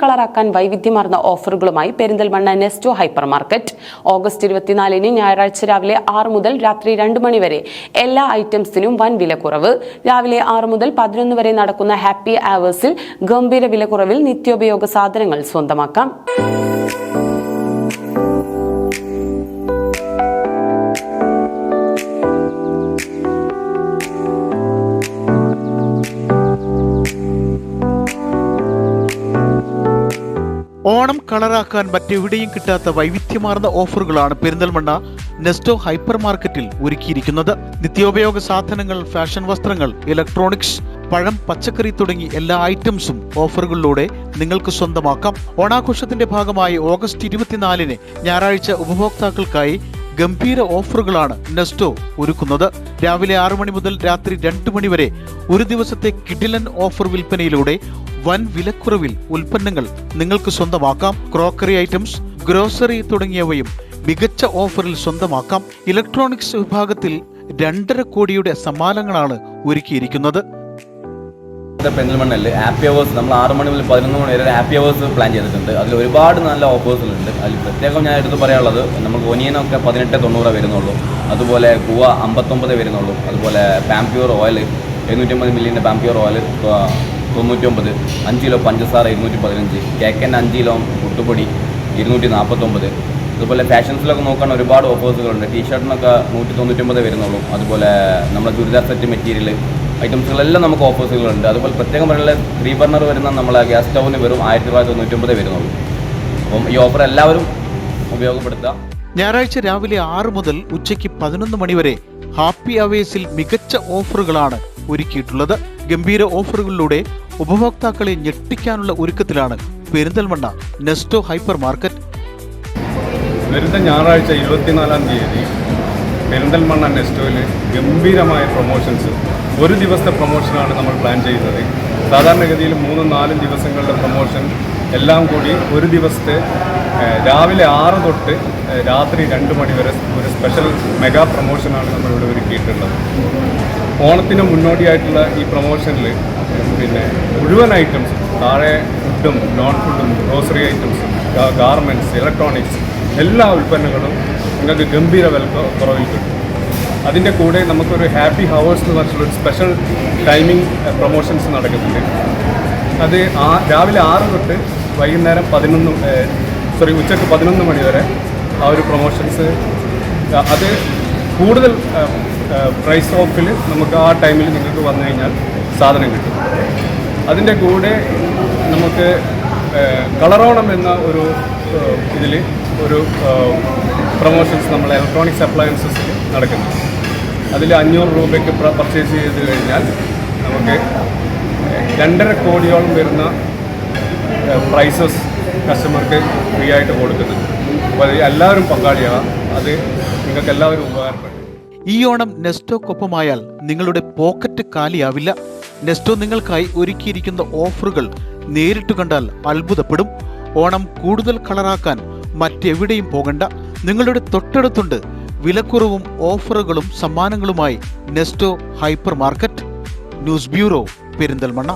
കളറാക്കാൻ വൈവിധ്യമാർന്ന ഓഫറുകളുമായി Perinthalmanna Nesto hyper market August ഇരുപത്തിനാലിന് ഞായറാഴ്ച രാവിലെ ആറ് മുതൽ രാത്രി രണ്ട് മണി വരെ എല്ലാ ഐറ്റംസിനും വൻ വിലക്കുറവ്. രാവിലെ ആറ് മുതൽ പതിനൊന്ന് വരെ നടക്കുന്ന ഹാപ്പി ആവേഴ്സിൽ ഗംഭീര വിലക്കുറവിൽ നിത്യോപയോഗ സാധനങ്ങൾ സ്വന്തമാക്കാം. ഓണം കളറാക്കാൻ മറ്റെവിടെയും കിട്ടാത്ത വൈവിധ്യമാർന്ന ഓഫറുകളാണ് പെരിന്തൽമണ്ണ നെസ്റ്റോ ഹൈപ്പർ മാർക്കറ്റിൽ ഒരുക്കിയിരിക്കുന്നത്. നിത്യോപയോഗ സാധനങ്ങൾ ഫാഷൻ വസ്ത്രങ്ങൾ ഇലക്ട്രോണിക്സ് പഴം പച്ചക്കറി തുടങ്ങി എല്ലാ ഐറ്റംസും ഓഫറുകളിലൂടെ നിങ്ങൾക്ക് സ്വന്തമാക്കാം. ഓണാഘോഷത്തിന്റെ ഭാഗമായി ഓഗസ്റ്റ് ഇരുപത്തിനാലിന് ഞായറാഴ്ച ഉപഭോക്താക്കൾക്കായി ഗംഭീര ഓഫറുകളാണ് നെസ്റ്റോ ഒരുക്കുന്നത്. രാവിലെ ആറു മണി മുതൽ രാത്രി രണ്ട് മണി വരെ ഒരു ദിവസത്തെ കിഡിലൻ ഓഫർ വിൽപ്പനയിലൂടെ വൻ വിലക്കുറവിൽ ഉൽപ്പന്നങ്ങൾ നിങ്ങൾക്ക് സ്വന്തമാക്കാം. ക്രോക്കറി ഐറ്റംസ് ഗ്രോസറി തുടങ്ങിയവയും മികച്ച ഓഫറിൽ സ്വന്തമാക്കാം. ഇലക്ട്രോണിക്സ് വിഭാഗത്തിൽ രണ്ടര കോടിയുടെ സമ്മാനങ്ങളാണ് ഒരുക്കിയിരിക്കുന്നത്. പെരിന്തൽമണ്ണയിൽ ഹാപ്പി അവേഴ്സ് നമ്മൾ ആറ് മണി മുതൽ പതിനൊന്ന് മണി വരെ ഹാപ്പി അവേഴ്സ് പ്ലാൻ ചെയ്തിട്ടുണ്ട്. അതിൽ ഒരുപാട് നല്ല ഓഫേഴ്സുകളുണ്ട് അതിൽ പ്രത്യേകം ഞാൻ എടുത്ത് പറയാനുള്ളത് നമുക്ക് ഒനിയനൊക്കെ പതിനെട്ട് തൊണ്ണൂറ് വരുന്നുള്ളൂ. അതുപോലെ ഗുവ അമ്പത്തൊമ്പത് വരുന്നുള്ളൂ. അതുപോലെ പാംപ്യൂർ ഓയിൽ എഴുന്നൂറ്റമ്പത് മില്ലിന്റെ പാംപ്യൂർ ഓയിൽ തൊണ്ണൂറ്റൊമ്പത് അഞ്ച് കിലോ പഞ്ചസാര ഇരുന്നൂറ്റി പതിനഞ്ച് കേക്കൻ അഞ്ച് കിലോ മുട്ടുപൊടി ഇരുന്നൂറ്റി നാൽപ്പത്തൊമ്പത് അതുപോലെ ഫാഷൻസിലൊക്കെ നോക്കാൻ ഒരുപാട് ഓഫേഴ്സുകളുണ്ട്. ടീഷർട്ടിനൊക്കെ നൂറ്റി തൊണ്ണൂറ്റൊമ്പത് വരുന്നുള്ളൂ. അതുപോലെ നമ്മുടെ ചുരിദാർ സെറ്റ് മെറ്റീരിയൽ ഐറ്റംസുകളെല്ലാം നമുക്ക് ഓഫേഴ്സുകളുണ്ട്. അതുപോലെ പ്രത്യേകം പറയുന്നത് ത്രീ ബർണർ വരുന്ന നമ്മളെ ഗ്യാസ് സ്റ്റൗവിന് വെറും ആയിരത്തി തൊള്ളായിരത്തി തൊണ്ണൂറ്റൊമ്പത് വരുന്നുള്ളൂ. അപ്പം ഈ ഓഫർ എല്ലാവരും ഉപയോഗപ്പെടുത്തുക. ഞായറാഴ്ച രാവിലെ ആറ് മുതൽ ഉച്ചയ്ക്ക് പതിനൊന്ന് മണിവരെ ഹാപ്പി അവേഴ്സിൽ മികച്ച ഓഫറുകളാണ് ഒരുക്കിയിട്ടുള്ളത്. ഗംഭീര ഓഫറുകളിലൂടെ ഉപഭോക്താക്കളെ ഞെട്ടിക്കാനുള്ള ഒരുക്കത്തിലാണ് പെരിന്തൽമണ്ണ നെസ്റ്റോ ഹൈപ്പർ മാർക്കറ്റ് വരുന്ന ഞായറാഴ്ച ഇരുപത്തിനാലാം തീയതി പെരിന്തൽമണ്ണ നെസ്റ്റോയിൽ ഗംഭീരമായ പ്രൊമോഷൻസ് ഒരു ദിവസത്തെ പ്രൊമോഷനാണ് നമ്മൾ പ്ലാൻ ചെയ്യുന്നത്. സാധാരണഗതിയിൽ മൂന്നും നാലും ദിവസങ്ങളുടെ പ്രൊമോഷൻ എല്ലാം കൂടി ഒരു ദിവസത്തെ രാവിലെ ആറ് തൊട്ട് രാത്രി രണ്ട് മണി വരെ ഒരു സ്പെഷ്യൽ മെഗാ പ്രൊമോഷനാണ് നമ്മളിവിടെ ഒരുക്കിയിട്ടുള്ളത്. ഓണത്തിന് മുന്നോടിയായിട്ടുള്ള ഈ പ്രൊമോഷനിൽ പിന്നെ മുഴുവൻ ഐറ്റംസും താഴെ ഫുഡും നോൺ ഫുഡും ഗ്രോസറി ഐറ്റംസും ഗാർമെന്റ്സ് ഇലക്ട്രോണിക്സ് എല്ലാ ഉൽപ്പന്നങ്ങളും നിങ്ങൾക്ക് ഗംഭീര വില കുറവിൽ കിട്ടും. അതിന്റെ കൂടെ നമുക്കൊരു ഹാപ്പി ഹവേഴ്സ് എന്ന് പറഞ്ഞിട്ടുള്ള സ്പെഷ്യൽ ടൈമിംഗ് പ്രൊമോഷൻസ് നടക്കുന്നുണ്ട്. അത് ആ രാവിലെ ആറ് തൊട്ട് വൈകുന്നേരം പതിനൊന്ന് സോറി ഉച്ചയ്ക്ക് പതിനൊന്ന് മണി വരെ ആ ഒരു പ്രൊമോഷൻസ് അത് കൂടുതൽ പ്രൈസ് ഓഫിൽ നമുക്ക് ആ ടൈമിൽ നിങ്ങൾക്ക് വന്നു കഴിഞ്ഞാൽ സാധനം കിട്ടും. അതിന്റെ കൂടെ നമുക്ക് കളറോണം എന്ന ഒരു ഇതിൽ ഒരു പ്രൊമോഷൻസ് നമ്മൾ ഇലക്ട്രോണിക്സ് അപ്ലയൻസസ് നടക്കുന്നു. അതിൽ അഞ്ഞൂറ് രൂപയ്ക്ക് പർച്ചേസ് ചെയ്ത് കഴിഞ്ഞാൽ നമുക്ക് രണ്ടര കോടിയോളം വരുന്ന പ്രൈസസ് കസ്റ്റമർക്ക് ഫ്രീ ആയിട്ട് കൊടുക്കുന്നുണ്ട് അപ്പോൾ എല്ലാവരും പങ്കാളിയാവാം അത് നിങ്ങൾക്ക് എല്ലാവരും ഉപകാരപ്പെടും. ഈ ഓണം നെസ്റ്റോക്കൊപ്പമായാൽ നിങ്ങളുടെ പോക്കറ്റ് കാലിയാവില്ല. നെസ്റ്റോ നിങ്ങൾക്കായി ഒരുക്കിയിരിക്കുന്ന ഓഫറുകൾ നേരിട്ട് കണ്ടാൽ അത്ഭുതപ്പെടും. ഓണം കൂടുതൽ കളറാക്കാൻ മറ്റെവിടെയും പോകണ്ട. നിങ്ങളുടെ തൊട്ടടുത്തുണ്ട് വിലക്കുറവും ഓഫറുകളും സമ്മാനങ്ങളുമായി Nesto hyper market news bureau Perinthalmanna.